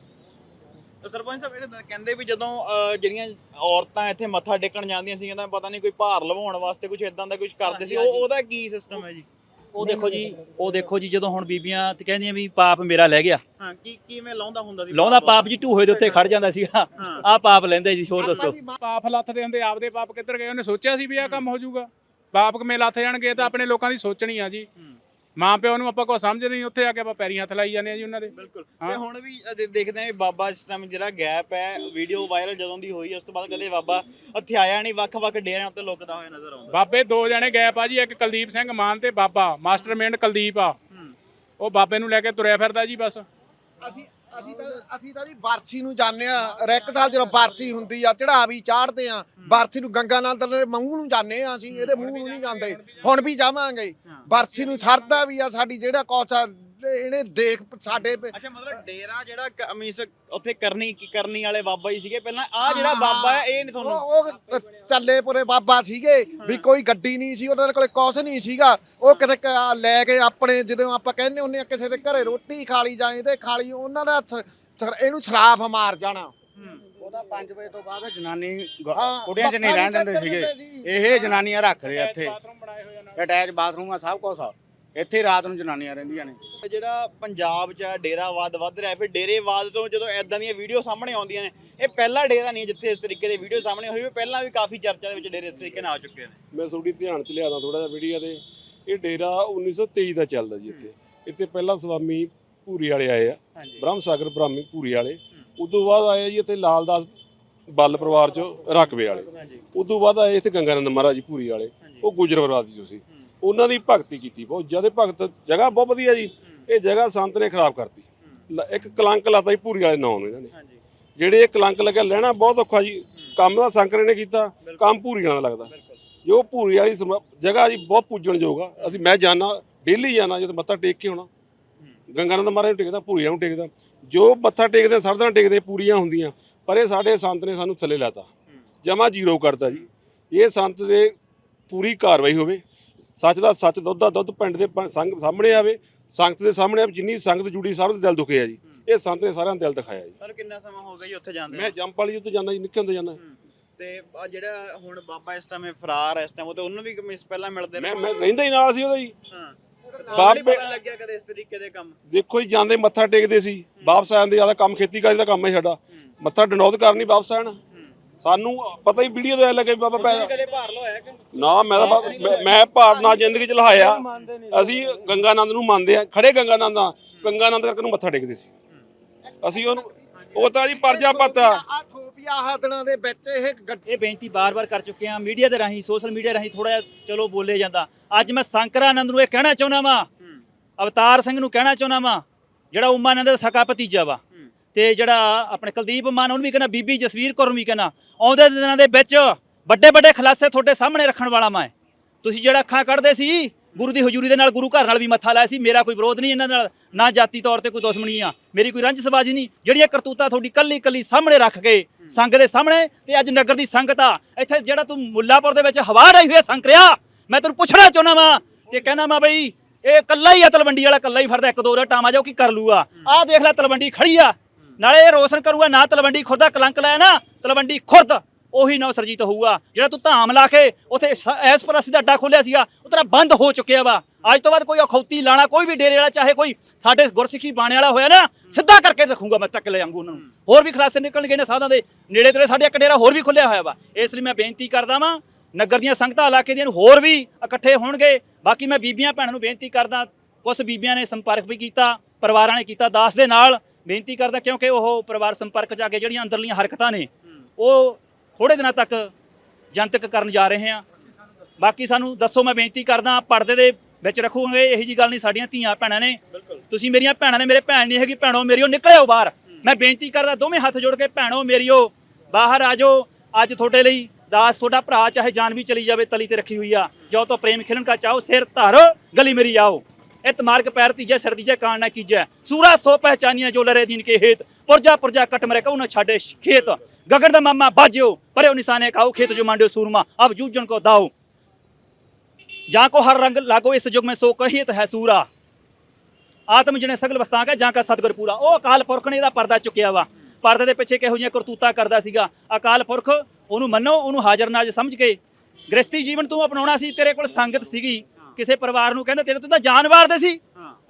ਤੇ ਸਰਪੰਚ ਸਾਹਿਬ ਇਹ ਕਹਿੰਦੇ ਵੀ ਜਦੋਂ ਜਿਹੜੀਆਂ ਔਰਤਾਂ ਇੱਥੇ ਮੱਥਾ ਟੇਕਣ ਜਾਂਦੀਆਂ ਸੀ ਤਾਂ ਪਤਾ ਨਹੀਂ ਕੋਈ ਭਾਰ ਲਵਾਉਣ ਵਾਸਤੇ ਕੁਝ ਇਦਾਂ ਦਾ ਕੁਝ ਕਰਦੇ ਸੀ। ਉਹ ਉਹਦਾ ਕੀ ਸਿਸਟਮ ਹੈ ਜੀ? ਉਹ ਦੇਖੋ ਜੀ ਉਹ ਦੇਖੋ ਜੀ ਜਦੋਂ ਹੁਣ ਬੀਬੀਆਂ ਤੇ ਕਹਿੰਦੀਆਂ ਵੀ ਪਾਪ ਮੇਰਾ ਲੈ ਗਿਆ। ਹਾਂ ਕੀ ਕਿਵੇਂ ਲਾਉਂਦਾ ਹੁੰਦਾ ਸੀ? ਲਾਉਂਦਾ ਪਾਪ ਜੀ ਢੂਹੇ ਦੇ ਉੱਤੇ ਖੜ ਜਾਂਦਾ ਸੀਗਾ। ਆਹ ਪਾਪ ਲੈਂਦੇ ਜੀ ਹੋਰ ਦੱਸੋ। ਪਾਪ ਲੱਥਦੇ ਹੁੰਦੇ ਆਪਦੇ ਪਾਪ ਕਿੱਧਰ ਗਏ? ਉਹਨੇ ਸੋਚਿਆ ਸੀ ਵੀ ਆਹ ਕੰਮ ਹੋ ਜਾਊਗਾ। ਪਾਪ ਕਿਵੇਂ ਲੱਥ ਜਾਣਗੇ ਤਾਂ ਆਪਣੇ ਲੋਕਾਂ ਦੀ ਸੋਚਣੀ ਆ ਜੀ। ਮਾਂ ਪਿਓ ਨੂੰ ਆਪਾਂ ਕੋਈ ਸਮਝ ਨਹੀਂ ਉੱਥੇ ਆ ਕੇ ਆਪਾਂ ਪੈਰੀਂ ਹੱਥ ਲਾਈ ਜਾਂਦੇ ਆ ਜੀ ਉਹਨਾਂ ਦੇ। ਬਿਲਕੁਲ। ਤੇ ਹੁਣ ਵੀ ਦੇ- ਦੇਖਦੇ ਆਂ ਵੀ ਬਾਬਾ ਇਸ ਟਾਈਮ ਜਿਹੜਾ ਗੈਪ ਹੈ ਵੀਡੀਓ ਵਾਇਰਲ ਜਦੋਂ ਦੀ ਹੋਈ ਉਸ ਤੋਂ ਬਾਅਦ ਕਦੇ ਬਾਬਾ ਇੱਥੇ ਆਇਆ ਨਹੀਂ ਵੱਖ-ਵੱਖ ਡੇਰਿਆਂ ਉੱਤੇ ਲੁਕਦਾ ਹੋਇਆ ਨਜ਼ਰ ਆਉਂਦਾ। ਬਾਬੇ ਦੋ ਜਣੇ ਗਏ ਪਾ ਜੀ ਇੱਕ ਕੁਲਦੀਪ ਸਿੰਘ ਮਾਨ ਤੇ ਬਾਬਾ ਮਾਸਟਰਮਾਈਂਡ ਕੁਲਦੀਪ ਆ। ਉਹ ਬਾਬੇ ਨੂੰ ਲੈ ਕੇ ਤੁਰਿਆ ਫਿਰਦਾ ਜੀ ਬਸ। ਅਸੀਂ ਅਸੀਂ ਤਾਂ ਅਸੀਂ ਤਾਂ ਜੀ ਬਾਰਸੀ ਨੂੰ ਜਾਂਦੇ ਆ ਰੈਕਤਾਲ ਜਦੋਂ ਬਾਰਸੀ ਹੁੰਦੀ ਆ ਚੜਾ ਵੀ ਚਾੜਦੇ ਆ ਬਾਰਸੀ ਨੂੰ ਗੰਗਾ ਨਾਲ ਤਾਂ ਮੂੰਹ ਨੂੰ ਜਾਂਦੇ ਆ ਅਸੀਂ ਇਹਦੇ ਮੂੰਹ ਨੂੰ ਨਹੀਂ ਜਾਂਦੇ। ਹੁਣ ਵੀ ਜਾਵਾਂਗੇ। ਬਾਰਸੀ ਨੂੰ ਸਰਦਾ ਵੀ ਆ ਸਾਡੀ ਜਿਹੜਾ ਆ ਇਹਨੇ ਦੇਖ ਸਾਡੇ ਅੱਛਾ ਮਤਲਬ ਡੇਰਾ ਜਿਹੜਾ ਕ- ਮੀਨਸ ਉੱਥੇ ਕਰਨੀ ਕੀ ਕਰਨੀ ਵਾਲੇ ਬਾਬਾ ਜੀ ਸੀਗੇ ਪਹਿਲਾਂ। ਆ ਜਿਹੜਾ ਬਾਬਾ ਹੈ ਇਹ ਨਹੀਂ ਤੁਹਾਨੂੰ ਉਹ ਉਹ ਚੱਲੇਪੁਰੇ ਬਾਬਾ ਸੀਗੇ ਵੀ ਕੋਈ ਗੱਡੀ ਨਹੀਂ ਸੀ ਉਹਨਾਂ ਕੋਲੇ ਕੁਛ ਨਹੀਂ ਸੀਗਾ। ਉਹ ਕਿਤੇ ਕ- ਲੈ ਕੇ ਆਪਣੇ ਜਦੋਂ ਆਪਾਂ ਕਹਿੰਦੇ ਹੁੰਦੇ ਆ ਕਿਸੇ ਦੇ ਘਰੇ ਰੋਟੀ ਖਾ ਲਈ ਜਾਂ ਇਹਦੇ ਖਾ ਲਈ ਉਹਨਾਂ ਦਾ ਸ- ਸ- ਇਹਨੂੰ ਸ਼ਰਾਫ ਮਾਰ ਜਾਣਾ। ਉਹਦਾ 5 ਵਜੇ ਤੋਂ ਬਾਅਦ ਜਨਾਨੀ ਗ- ਹਾਂ, ਕੁੜੀਆਂ 'ਚ ਨਹੀਂ ਰਹਿਣ ਦਿੰਦੇ ਸੀਗੇ। ਇਹ ਜਨਾਨੀਆਂ ਰੱਖਦੇ ਆ ਇੱਥੇ। ਬਾਥਰੂਮ ਬਣਾਏ ਹੋਏ ਆ ਅਟੈਚ ਬਾਥਰੂਮ ਆ ਸਭ ਕੁਝ ਆ। ਇੱਥੇ ਰਾਤ ਨੂੰ ਜਨਾਨੀਆਂ ਰਹਿੰਦੀਆਂ ਨੇ। ਜਿਹੜਾ ਪੰਜਾਬ 'ਚ ਆ ਡੇਰਾਵਾਦ ਵੱਧ ਰਿਹਾ ਫਿਰ ਡੇਰੇਵਾਦ ਤੋਂ ਜਦੋਂ ਐਦਾਂ ਦੀਆਂ ਵੀਡੀਓ ਸਾਹਮਣੇ ਆਉਂਦੀਆਂ ਨੇ ਇਹ ਪਹਿਲਾ ਡੇਰਾ ਨਹੀਂ ਜਿੱਥੇ ਇਸ ਤਰੀਕੇ ਦੀ ਵੀਡੀਓ ਸਾਹਮਣੇ ਹੋਈ ਹੋਈ ਪਹਿਲਾਂ ਵੀ ਕਾਫੀ ਚਰਚਾ ਦੇ ਵਿੱਚ ਡੇਰੇ ਇਸ ਤਰੀਕੇ ਨਾਲ ਆ ਚੁੱਕੇ ਨੇ। ਮੈਂ ਤੁਹਾਡੀ ਧਿਆਨ ਚ ਲਿਆਦਾ ਥੋੜਾ ਜਿਹਾ ਵੀਡੀਓ ਦੇ ਇਹ ਡੇਰਾ 1923 ਦਾ ਚੱਲਦਾ ਜੀ ਇੱਥੇ। ਇੱਥੇ ਪਹਿਲਾਂ ਸਵਾਮੀ ਭੂਰੀ ਵਾਲੇ ਆਏ ਆ। ਹਾਂਜੀ। ਬ੍ਰਹਮ ਸਾਗਰ ਬ੍ਰਾਹਮੀ ਭੂਰੀ ਵਾਲੇ। ਉਦੋਂ ਬਾਅਦ ਆਏ ਜੀ ਇੱਥੇ ਲਾਲਦਾਸ ਬੱਲ ਪਰਿਵਾਰ ਚ ਰਕਬੇ ਵਾਲੇ। ਹਾਂਜੀ। ਉਦੋਂ ਬਾਅਦ ਆਏ ਇੱਥੇ ਗੰਗਾਨੰਦ ਮਹਾਰਾਜ ਜੀ ਭੂਰੀ ਵਾਲੇ। ਉਹ ਗੁਜਰ ਪਰਿਵਾਰ ਦੀ ਤੁਸੀਂ ਉਹਨਾਂ ਦੀ ਭਗਤੀ ਕੀਤੀ ਬਹੁਤ ਜ਼ਿਆਦਾ ਭਗਤ ਜਗ੍ਹਾ ਬਹੁਤ ਵਧੀਆ ਜੀ। ਇਹ ਜਗ੍ਹਾ ਸੰਤ ਨੇ ਖਰਾਬ ਕਰਤੀ। ਲ- ਇੱਕ ਕਲੰਕ ਲਾਤਾ ਜੀ ਭੂਰੀ ਵਾਲੇ ਨਾਂ ਨੂੰ ਇਹਨਾਂ ਨੇ। ਹਾਂਜੀ। ਜਿਹੜੇ ਇਹ ਕਲੰਕ ਲੱਗਿਆ ਲੈਣਾ ਬਹੁਤ ਔਖਾ ਜੀ। ਕੰਮ ਦਾ ਸੰਕਰੇ ਨੇ ਕੀਤਾ ਕੰਮ ਭੂਰੀਆਂ ਦਾ ਲੱਗਦਾ। ਜੋ ਭੂਰੀ ਵਾਲੀ ਸਮ- ਜਗ੍ਹਾ ਜੀ ਬਹੁਤ ਪੂਜਣਯੋਗ ਆ। ਅਸੀਂ ਮੈਂ ਜਾਣਾ ਡੇਲੀ ਜਾਣਾ ਜਦੋਂ ਮੱਥਾ ਟੇਕ ਕੇ ਆਉਣਾ। ਗੰਗਾਨੰਦ ਮਹਾਰਾਜ ਨੂੰ ਟੇਕਦਾ ਭੂਰੀਆਂ ਨੂੰ ਟੇਕਦਾ। ਜੋ ਮੱਥਾ ਟੇਕਦੇ ਸਰਦਾਂ ਟੇਕਦੇ ਪੂਰੀਆਂ ਹੁੰਦੀਆਂ। ਪਰ ਇਹ ਸਾਡੇ ਸੰਤ ਨੇ ਸਾਨੂੰ ਥੱਲੇ ਲਾਤਾ। ਜਮਾ ਜ਼ੀਰੋ ਕਰਤਾ ਜੀ। ਇਹ ਸੰਤ ਦੇ ਪੂਰੀ ਕਾਰਵਾਈ ਹੋਵੇ। ਸੱਚ ਦਾ ਸੱਚ ਦੁੱਧ ਦਾ ਦੁੱਧ ਪਿੰਡ ਦੇ ਸੰਗ ਸਾਹਮਣੇ ਆਵੇ ਸੰਗਤ ਦੇ ਸਾਹਮਣੇ ਜਿੰਨੀ ਸੰਗਤ ਜੁੜੀ ਸਭ ਦੇ ਦਿਲ ਦੁਖੇ ਆ ਜੀ। ਇਹ ਸੰਤ ਨੇ ਸਾਰਿਆਂ ਦਾ ਦਿਲ ਦਿਖਾਇਆ ਜੀ। ਸਰ ਕਿੰਨਾ ਸਮਾਂ ਹੋ ਗਿਆ ਜੀ ਉੱਥੇ ਜਾਂਦੇ ਮੈਂ ਜੰਪ ਵਾਲੀ ਉੱਤੇ ਜਾਂਦਾ ਜੀ ਨਿੱਕੇ ਹੁੰਦੇ ਜਾਂਦਾ। ਤੇ ਆਹ ਜਿਹੜਾ ਹੁਣ ਬਾਬਾ ਇਸ ਟਾਈਮ ਫਰਾਰ ਹੈ ਇਸ ਟਾਈਮ ਉਹ ਤੇ ਉਹਨੂੰ ਵੀ ਮਿਸ ਪਹਿਲਾਂ ਮਿਲਦੇ ਨੇ ਮੈਂ ਰਹਿੰਦਾ ਹੀ ਨਾਲ ਸੀ ਉਹਦਾ ਜੀ। ਹਾਂ। ਬਾਬੇ- ਲੱਗਿਆ ਕਦੇ ਇਸ ਤਰੀਕੇ ਦੇ ਕੰਮ? ਦੇਖੋ ਜੀ ਜਾਂਦੇ ਮੱਥਾ ਟੇਕਦੇ ਸੀ। ਵਾਪਸ ਆਉਂਦੇ ਜ਼ਿਆਦਾ ਕੰਮ ਖੇਤੀਬਾੜੀ ਦਾ ਕੰਮ ਹੈ ਸਾਡਾ। ਮੱਥਾ ਡਨੌਦ ਕਰਨੀ ਵਾਪਸ ਆਣ ਸਾਨੂੰ ਪਤਾ ਹੀ ਵੀਡੀਓ ਤੋਂ ਐ ਲੱਗੇ ਬਾਬਾ ਪੈ ਕਦੇ ਭਾਰ ਲੋ ਹੈ ਕਿ ਨਾ ਮੈਂ ਤਾਂ ਬਾ- ਮੈਂ- ਭਾਰ ਨਾ ਜ਼ਿੰਦਗੀ ਚ ਲਹਾਇਆ। ਅਸੀਂ ਗੰਗਾਨੰਦ ਨੂੰ ਮੰਨਦੇ ਆ ਖੜੇ ਗੰਗਾਨੰਦ ਆ ਗੰਗਾਨੰਦ ਕਰਕੇ ਨੂੰ ਮੱਥਾ ਟੇਕਦੇ ਸੀ। ਅਸੀਂ ਉਹਨੂੰ ਉਹ ਤਾਂ ਜੀ ਪਰਜਾ ਪਤਾ ਆ। ਥੋਪੀਆ ਆਹ ਦਿਨਾਂ ਦੇ ਵਿੱਚ ਇਹ ਗੱਡ- ਇਹ ਬੇਨਤੀ ਬਾਰ-ਬਾਰ ਕਰ ਚੁੱਕੇ ਆ ਮੀਡੀਆ ਦੇ ਰਾਹੀਂ ਸੋਸ਼ਲ ਮੀਡੀਆ ਰਾਹੀਂ ਥੋੜਾ ਜਿਹਾ ਚਲੋ ਬੋਲੇ ਜਾਂਦਾ। ਅੱਜ ਮੈਂ ਸੰਕਰਾਨੰਦ ਨੂੰ ਇਹ ਕਹਿਣਾ ਚਾਹੁੰਦਾ ਵਾਂ। ਅਵਤਾਰ ਸਿੰਘ ਨੂੰ ਕਹਿਣਾ ਚਾਹੁੰਦਾ ਵਾਂ। ਜਿਹੜਾ ਉਮਾਨੰਦ ਦਾ ਸਕਾ ਭਤੀਜਾ ਵਾ। ਤੇ ਜਿਹੜਾ ਆਪਣੇ ਕੁਲਦੀਪ ਮਾਨ, ਉਹਨੂੰ ਵੀ ਕਹਿੰਦਾ, ਬੀਬੀ ਜਸਵੀਰ ਕੌਰ ਨੂੰ ਵੀ ਕਹਿੰਦਾ, ਆਉਂਦੇ ਦਿਨਾਂ ਦੇ ਵਿੱਚ ਵੱਡੇ ਵੱਡੇ ਖਲਾਸੇ ਤੁਹਾਡੇ ਸਾਹਮਣੇ ਰੱਖਣ ਵਾਲਾ ਮੈਂ। ਤੁਸੀਂ ਜਿਹੜਾ ਅੱਖਾਂ ਕੱਢਦੇ ਸੀ, ਗੁਰੂ ਦੀ ਹਜ਼ੂਰੀ ਦੇ ਨਾਲ ਗੁਰੂ ਘਰ ਨਾਲ ਵੀ ਮੱਥਾ ਲਾਇਆ ਸੀ, ਮੇਰਾ ਕੋਈ ਵਿਰੋਧ ਨਹੀਂ ਇਹਨਾਂ ਨਾਲ, ਨਾ ਜਾਤੀ ਤੌਰ ਤੇ ਕੋਈ ਦੁਸ਼ਮਣੀ ਆ, ਮੇਰੀ ਕੋਈ ਰੰਜਸਬਾਜ਼ੀ ਨਹੀਂ। ਜਿਹੜੀਆਂ ਇਹ ਕਰਤੂਤਾ ਤੁਹਾਡੀ ਕੱਲੀ ਕੱਲੀ ਸਾਹਮਣੇ ਰੱਖ ਕੇ ਸੰਗ ਦੇ ਸਾਹਮਣੇ, ਤੇ ਅੱਜ ਨਗਰ ਦੀ ਸੰਗਤ ਆ ਇੱਥੇ ਜਿਹੜਾ ਤੂੰ ਮੁੱਲਾਪੁਰ ਦੇ ਵਿੱਚ ਹਵਾ ਡਾਈ ਹੋਈ ਹੈ ਸੰਕਰਿਆ ਮੈਂ ਤੈਨੂੰ ਪੁੱਛਣਾ ਚਾਹੁੰਦਾ ਵਾਂ, ਤੇ ਕਹਿੰਦਾ ਮੈਂ ਬਈ, ਇਹ ਕੱਲਾ ਹੀ ਆ ਤਲਵੰਡੀ ਵਾਲਾ ਕੱਲਾ ਹੀ ਫੜਦਾ ਇੱਕ ਦੋ ਰਾ ਟਾਮਾ ਜਾ ਕੀ ਕਰ ਲੂਗਾ? ਆਹ ਦੇਖ ਲੈ ਤਲਵੰਡੀ ਖੜੀ ਆ। ਨਾਲੇ ਇਹ ਰੋਸ਼ਨ ਕਰੂਗਾ ਨਾ ਤਲਵੰਡੀ ਖੁਰਦਾ ਕਲੰਕ ਲਾਇਆ ਨਾ ਤਲਵੰਡੀ ਖੁਰਦ ਉਹੀ ਨੌ ਸਰਜੀਤ ਹੋਊਗਾ। ਜਿਹੜਾ ਤੂੰ ਧਾਮ ਲਾ ਕੇ ਉਥੇ ਐਸ ਪਰਸੀ ਦਾ ਅੱਡਾ ਖੋਲਿਆ ਸੀਗਾ ਉਹ ਤੇਰਾ ਬੰਦ ਹੋ ਚੁੱਕਿਆ ਵਾ। ਅੱਜ ਤੋਂ ਬਾਅਦ ਕੋਈ ਅਖੌਤੀ ਲਾਣਾ ਕੋਈ ਵੀ ਡੇਰੇ ਵਾਲਾ ਚਾਹੇ ਕੋਈ ਸਾਡੇ ਗੁਰਸਿੱਖੀ ਬਾਣੇ ਵਾਲਾ ਹੋਇਆ ਨਾ ਸਿੱਧਾ ਕਰਕੇ ਰੱਖੂਗਾ ਮੈਂ ਤੱਕ ਲੈ ਜਾਊਂਗਾ ਉਹਨਾਂ ਨੂੰ। ਹੋਰ ਵੀ ਖਲਾਸੇ ਨਿਕਲਣਗੇ ਨੇ ਸਾਧਾਂ ਦੇ। ਨੇੜੇ ਤੇੜੇ ਸਾਡੇ ਇੱਕ ਡੇਰਾ ਹੋਰ ਵੀ ਖੁੱਲਿਆ ਹੋਇਆ ਵਾ। ਇਸ ਲਈ ਮੈਂ ਬੇਨਤੀ ਕਰਦਾ ਵਾਂ ਨਗਰ ਦੀਆਂ ਸੰਗਤਾਂ ਇਲਾਕੇ ਦੀਆਂ ਹੋਰ ਵੀ ਇਕੱਠੇ ਹੋਣਗੇ। ਬਾਕੀ ਮੈਂ ਬੀਬੀਆਂ ਭੈਣਾਂ ਨੂੰ ਬੇਨਤੀ ਕਰਦਾ ਕੁਝ ਬੀਬੀਆਂ ਨੇ ਸੰਪਰਕ ਵੀ ਕੀਤਾ ਪਰਿਵਾਰਾਂ ਨੇ ਕੀਤਾ ਦਾਸ ਦੇ ਨਾਲ। ਬੇਨਤੀ ਕਰਦਾ ਕਿਉਂਕਿ ਉਹ ਪਰਿਵਾਰ ਸੰਪਰਕ ਚ ਆ ਕੇ ਜਿਹੜੀਆਂ ਅੰਦਰਲੀਆਂ ਹਰਕਤਾਂ ਨੇ ਉਹ ਥੋੜੇ ਦਿਨਾਂ ਤੱਕ ਜਨਤਕ ਕਰਨ ਜਾ ਰਹੇ ਆ ਬਾਕੀ ਸਾਨੂੰ ਦੱਸੋ ਮੈਂ ਬੇਨਤੀ ਕਰਦਾ ਪਰਦੇ ਦੇ ਵਿੱਚ ਰੱਖੂਗੇ ਇਹੀ ਜੀ ਗੱਲ ਨਹੀਂ ਸਾਡੀਆਂ ਧੀਆਂ ਭੈਣਾਂ ਨੇ। ਤੁਸੀਂ ਮੇਰੀਆਂ ਭੈਣਾਂ ਨੇ ਮੇਰੇ ਭੈਣ ਨਹੀਂ ਹੈਗੀ ਭੈਣੋ ਮੇਰੀਓ ਨਿਕਲਿਓ ਬਾਹਰ। ਮੈਂ ਬੇਨਤੀ ਕਰਦਾ ਦੋਵੇਂ ਹੱਥ ਜੋੜ ਕੇ ਭੈਣੋ ਮੇਰੀਓ ਬਾਹਰ ਆ ਜਾਓ। ਅੱਜ ਤੁਹਾਡੇ ਲਈ ਦਾਸ ਤੁਹਾਡਾ ਭਰਾ ਚਾਹੇ ਜਾਨ ਵੀ ਚਲੀ ਜਾਵੇ ਤਲੀ ਤੇ ਰੱਖੀ ਹੋਈ ਆ। ਜੋ ਤੋ ਪ੍ਰੇਮ ਖਿਲਣ ਕਾ ਚਾਹੋ ਸਿਰ ਧਰ ਗਲੀ ਮੇਰੀ ਆਓ। ਇਤ ਮਾਰਗ ਪੈਰ ਤੀਜੇ ਸਿਰ ਤੀਜੇ ਕਾਣ ਨਾ ਕੀਜੈ। ਸੂਰਾ ਸੋ ਪਹਿਚਾਨੀਆਂ ਜੋ ਲਰੇ ਦੀਨ ਕੇ ਹੇਤ। ਪੁਰਜਾ ਪੁਰਜਾ ਕਟ ਮਰੇ ਕਉ ਨਾ ਛਾੜੇ ਖੇਤ। ਗਗਨ ਦਾ ਮਾਮਾ ਬਾਜਿਓ, ਪਰਿਓ ਨਿਸ਼ਾਨੇ ਕਾਉ ਖੇਤ ਜੋ ਮਾਂਡਿਓ ਸੂਰਮਾ। ਅਬ ਜੂਜਣ ਕੋ ਦਾਓ। ਜਾਂ ਕੋ ਹਰ ਰੰਗ ਲਾਗੋ, ਇਸ ਜੁਗ में ਸੋ ਕਹੀਤ ਹੈ ਸੂਰਾ। ਆਤਮ ਜਣੇ ਸਗਲ ਵਸਤਾਂ ਕਾ ਜਾਂ ਕਾ ਸਤਗੁਰ ਪੂਰਾ। ਉਹ ਅਕਾਲ ਪੁਰਖ ਨੇ ਇਹਦਾ ਪਰਦਾ ਚੁੱਕਿਆ ਵਾ। ਪਰਦੇ ਦੇ ਪਿੱਛੇ ਕਿਹੋ ਜਿਹੀਆਂ ਕਰਤੂਤਾਂ ਕਰਦਾ ਸੀਗਾ। ਅਕਾਲ ਪੁਰਖ, ਉਹਨੂੰ ਮੰਨੋ, ਉਹਨੂੰ ਹਾਜ਼ਰ ਨਾਜ ਸਮਝ ਕੇ। ਗ੍ਰਸਤੀ ਜੀਵਨ ਤੂੰ ਅਪਣਾਉਣਾ ਸੀ, ਤੇਰੇ ਕੋਲ ਸੰਗਤ ਸੀਗੀ। ਕਿਸੇ ਪਰਿਵਾਰ ਨੂੰ ਕਹਿੰਦਾ ਤੇਰੇ ਤੋਂ ਤਾਂ ਜਾਨ ਵਾਰਦੇ ਸੀ।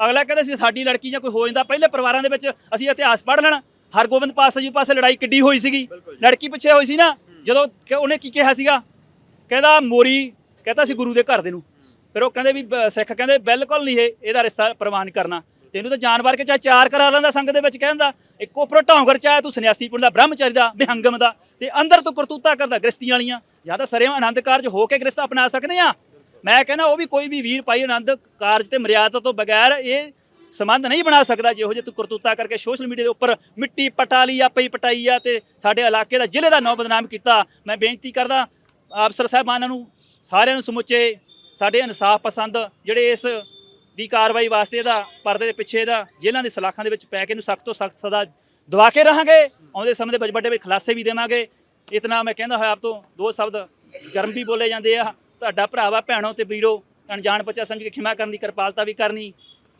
ਅਗਲਾ ਕਹਿੰਦਾ ਸੀ ਸਾਡੀ ਲੜਕੀ ਜਾਂ ਕੋਈ ਹੋ ਜਾਂਦਾ ਪਹਿਲੇ ਪਰਿਵਾਰਾਂ ਦੇ ਵਿੱਚ ਅਸੀਂ ਇਤਿਹਾਸ ਪੜ੍ਹ ਲੈਣਾ। ਹਰਗੋਬਿੰਦ ਪਾਸਾ ਜੀ ਪਾਸੇ ਲੜਾਈ ਕਿੱਡੀ ਹੋਈ ਸੀਗੀ। ਲੜਕੀ ਪਿੱਛੇ ਹੋਈ ਸੀ ਨਾ ਜਦੋਂ ਉਹਨੇ ਕੀ ਕਿਹਾ ਸੀਗਾ? ਕਹਿੰਦਾ ਮੋਰੀ ਕਹਿੰਦਾ ਸੀ ਗੁਰੂ ਦੇ ਘਰ ਦੇ ਨੂੰ। ਫਿਰ ਉਹ ਕਹਿੰਦੇ ਵੀ ਸਿੱਖ ਕਹਿੰਦੇ ਬਿਲਕੁਲ ਨਹੀਂ ਇਹ ਇਹਦਾ ਰਿਸ਼ਤਾ ਪ੍ਰਵਾਨ ਕਰਨਾ। ਤੈਨੂੰ ਤਾਂ ਜਾਨਵਰ ਕੇ ਚਾਹੇ ਚਾਰ ਕਰਾ ਲੈਂਦਾ ਸੰਗ ਦੇ ਵਿੱਚ ਕਹਿੰਦਾ ਇੱਕੋ ਉੱਪਰੋਂ ਢੌਂਗਰ ਚਾਹੇ ਤੂੰ ਸੰਨਿਆਸੀ ਪੁੰਡ ਦਾ ਬ੍ਰਹਮਚਾਰੀ ਦਾ ਵਿਹੰਗਮ ਦਾ ਤੇ ਅੰਦਰ ਤੂੰ ਕਰਤੂਤਾ ਕਰਦਾ ਗ੍ਰਸਤੀਆਂ ਵਾਲੀਆਂ। ਜਾਂ ਤਾਂ ਸਰੇਵਾਂ ਆਨੰਦ ਕਾਰਜ ਹੋ ਕੇ ਗ੍ਰਸਤ ਅਪਣਾ ਸਕਦੇ ਆ ਮੈਂ ਕਹਿੰਦਾ ਉਹ ਵੀ ਕੋਈ ਵੀ ਵੀਰ ਭਾਈ ਆਨੰਦ ਕਾਰਜ ਤੇ ਮਰਿਆਦਾ ਤੋਂ ਬਗੈਰ ਇਹ ਸੰਬੰਧ ਨਹੀਂ ਬਣਾ ਸਕਦਾ ਜਿਹੋ ਜੇ ਤੂੰ ਕਰਤੂਤਾ ਕਰਕੇ ਸੋਸ਼ਲ ਮੀਡੀਆ ਦੇ ਉੱਪਰ ਮਿੱਟੀ ਪਟਾ ਲਈ ਆਪੇ ਹੀ ਪਟਾਈ ਆ ਤੇ ਸਾਡੇ ਇਲਾਕੇ ਦਾ ਜ਼ਿਲ੍ਹੇ ਦਾ ਨਾਂ ਬਦਨਾਮ ਕੀਤਾ। ਮੈਂ ਬੇਨਤੀ ਕਰਦਾ ਅਫਸਰ ਸਾਹਿਬਾਨਾਂ ਨੂੰ, ਸਾਰਿਆਂ ਨੂੰ ਸਮੁੱਚੇ ਸਾਡੇ ਇਨਸਾਫ ਪਸੰਦ, ਜਿਹੜੇ ਇਸ ਦੀ ਕਾਰਵਾਈ ਵਾਸਤੇ ਇਹਦਾ, ਪਰਦੇ ਦੇ ਪਿੱਛੇ ਇਹਦਾ, ਜੇਲ੍ਹਾਂ ਦੇ ਸਲਾਖਾਂ ਦੇ ਵਿੱਚ ਪੈ ਕੇ ਇਹਨੂੰ ਸਖਤ ਤੋਂ ਸਖਤ ਸਦਾ ਦਵਾ ਕੇ ਰਹਾਂਗੇ। ਆਉਂਦੇ ਸਮੇਂ ਦੇ ਵਿੱਚ ਵੱਡੇ ਵੱਡੇ ਖੁਲਾਸੇ ਵੀ ਦੇਵਾਂਗੇ। ਇਤਨਾ ਮੈਂ ਕਹਿੰਦਾ ਹੋਇਆ ਆਪ ਤੋਂ, ਦੋ ਸ਼ਬਦ ਗਰਮ ਵੀ ਬੋਲੇ ਜਾਂਦੇ ਆ। ਤੁਹਾਡਾ ਭਰਾਵਾ, ਭੈਣੋ ਤੇ ਵੀਰੋ, ਅਣਜਾਣ ਬੱਚਾ ਸਮਝ ਕੇ ਖਿਮਾ ਕਰਨ ਦੀ ਕਿਰਪਾਲਤਾ ਵੀ ਕਰਨੀ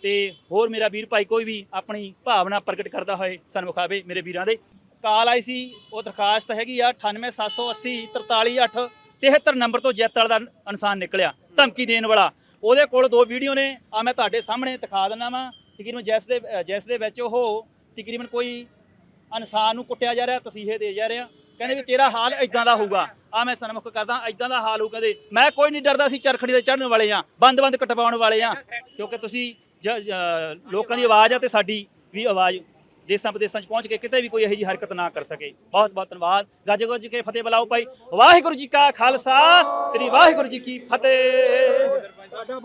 ਤੇ ਹੋਰ ਮੇਰਾ ਵੀਰ ਭਾਈ ਕੋਈ ਵੀ ਆਪਣੀ ਭਾਵਨਾ ਪ੍ਰਗਟ ਕਰਦਾ ਹੋਏ, ਸਾਨੂੰ ਵਿਖਾਵੇ ਮੇਰੇ ਵੀਰਾਂ ਦੇ। ਕਾਲ ਆਈ ਸੀ, ਉਹ ਦਰਖਾਸਤ ਹੈਗੀ ਆ 98780 438 73 ਨੰਬਰ ਤੋਂ ਜੈਤਲ ਦਾ ਇਨਸਾਨ ਨਿਕਲਿਆ, ਧਮਕੀ ਦੇਣ ਵਾਲਾ। ਉਹਦੇ ਕੋਲ ਦੋ ਵੀਡੀਓ ਨੇ ਆ ਮੈਂ ਤੁਹਾਡੇ ਸਾਹਮਣੇ ਦਿਖਾ ਦਿੰਦਾ ਵਾਂ। ਤਕਰੀਬਨ ਜੈਸ ਦੇ ਜੈਸ ਦੇ ਵਿੱਚ ਉਹ ਤਕਰੀਬਨ ਕੋਈ ਇਨਸਾਨ ਨੂੰ ਕੁੱਟਿਆ ਜਾ ਰਿਹਾ, ਤਸੀਹੇ ਦੇ ਜਾ ਰਿਹਾ। ਕਹਿੰਦੇ ਵੀ ਤੇਰਾ ਹਾਲ ਇਦਾਂ ਦਾ ਹੋਊਗਾ। ਆ ਮੈਂ ਸਨਮੁਖ ਕਰਦਾ ਇਦਾਂ ਦਾ ਹਾਲ ਹੋਊ ਕਹਿੰਦੇ ਮੈਂ ਕੋਈ ਨਹੀਂ ਡਰਦਾ ਸੀ ਚਰਖੜੀ ਦੇ ਚੜਨ ਵਾਲੇ ਆ ਬੰਦ-ਬੰਦ ਕਟਵਾਉਣ ਵਾਲੇ ਆ ਕਿਉਂਕਿ ਤੁਸੀਂ ਜ- ਲੋਕਾਂ ਦੀ ਆਵਾਜ਼ ਆ ਤੇ ਸਾਡੀ ਵੀ ਆਵਾਜ਼ ਦੇਸਾਂ ਵਿਦੇਸਾਂ 'ਚ ਪਹੁੰਚ ਕੇ ਕਿਤੇ ਵੀ ਕੋਈ ਇਹੋ ਜਿਹੀ ਹਰਕਤ ਨਾ ਕਰ ਸਕੇ। ਬਹੁਤ ਬਹੁਤ ਧੰਨਵਾਦ। ਗੱਜ ਗੱਜ ਕੇ ਫਤਿਹ ਬੁਲਾਓ ਭਾਈ। ਵਾਹਿਗੁਰੂ ਜੀ ਕਾ ਖਾਲਸਾ, ਸ੍ਰੀ ਵਾਹਿਗੁਰੂ ਜੀ ਕੀ ਫਤਿਹ।